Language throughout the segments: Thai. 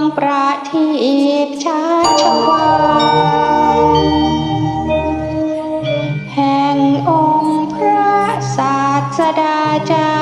งประทีปชาชวาแห่งองค์พระศาสดาจาร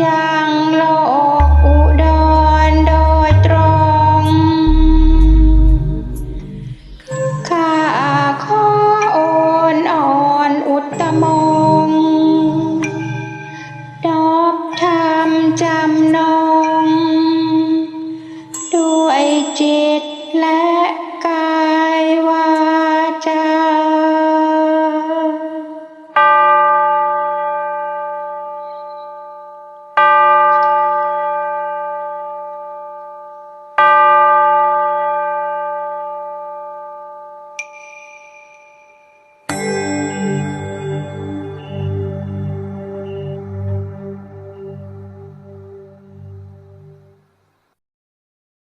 ยังโลกอุดรโดยตรงขาขอโอนอ่อนอุตมงนอบธรจำนง ด้วยจิตและ